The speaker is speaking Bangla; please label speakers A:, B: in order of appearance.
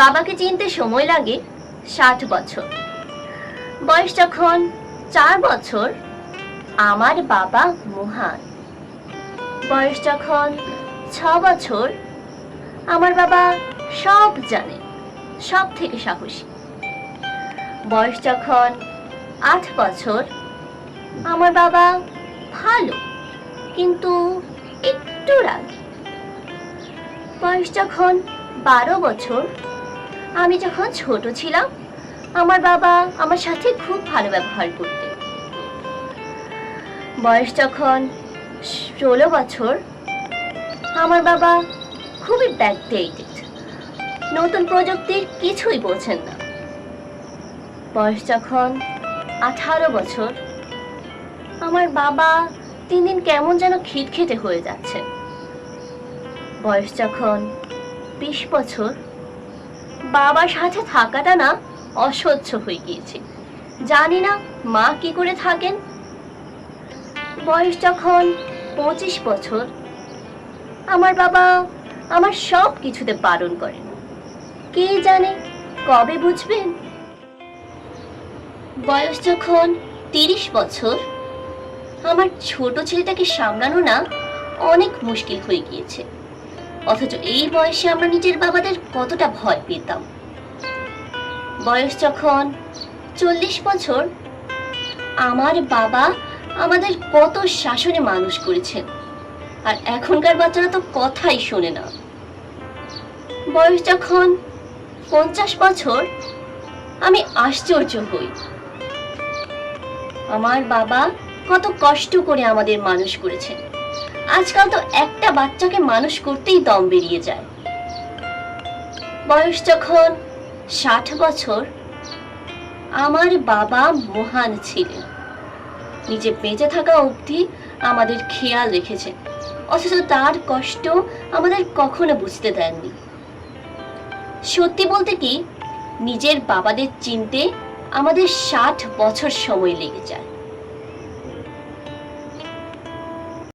A: বাবাকে চিনতে সময় লাগে ষাট বছর। বয়স যখন চার বছর, আমার বাবা মহান। বয়স যখন ছ বছর, আমার বাবা সব জানে সব থেকে সাহসী। বয়স যখন আট বছর, আমার বাবা ভালো, কিন্তু একটু রাগ। বয়স যখন বারো বছর আমি যখন ছোট ছিলাম, আমার বাবা আমার সাথে খুব ভালো ব্যবহার করতেন। বয়স যখন ষোলো বছর, আমার বাবা খুবই ব্যাকডেটেড নতুন প্রযুক্তির কিছুই বোঝেন না। বয়স যখন আঠারো বছর, আমার বাবা তিন দিন কেমন যেন খিটখিটে হয়ে যাচ্ছে বয়স যখন বিশ বছর বাবার সাথে থাকাটা না অসহ্য হয়ে গিয়েছে। জানি না মা কি করে থাকেন। বয়স যখন পঁচিশ বছর, আমার বাবা আমার সব কিছুতে বারণ করেন। কে জানে কবে বুঝবেন? বয়স যখন তিরিশ বছর, আমার ছোট ছেলেটাকে সামলানো না অনেক মুশকিল হয়ে গিয়েছে। অথচ এই বয়সে আমরা নিজের বাবাদের কতটা ভয় পেতাম। বয়স যখন চল্লিশ বছর, আমার বাবা আমাদের কত শাসনে মানুষ করেছেন, আর এখনকার বাচ্চারা তো কথাই শোনে না। বয়স যখন পঞ্চাশ বছর, আমি আশ্চর্য হই। আমার বাবা কত কষ্ট করে আমাদের মানুষ করেছেন। আজকাল তো একটা বাচ্চাকে মানুষ করতেই দম বেরিয়ে যায়। বয়স যখন ষাট বছর, আমার বাবা মহান ছিলেন। নিজে বেঁচে থাকা অবধি আমাদের খেয়াল রেখেছেন। অথচ তার কষ্ট আমাদের কখনো বুঝতে দেননি। সত্যি বলতে কি, নিজের বাবাদের চিনতে আমাদের ষাট বছর সময় লেগে যায়।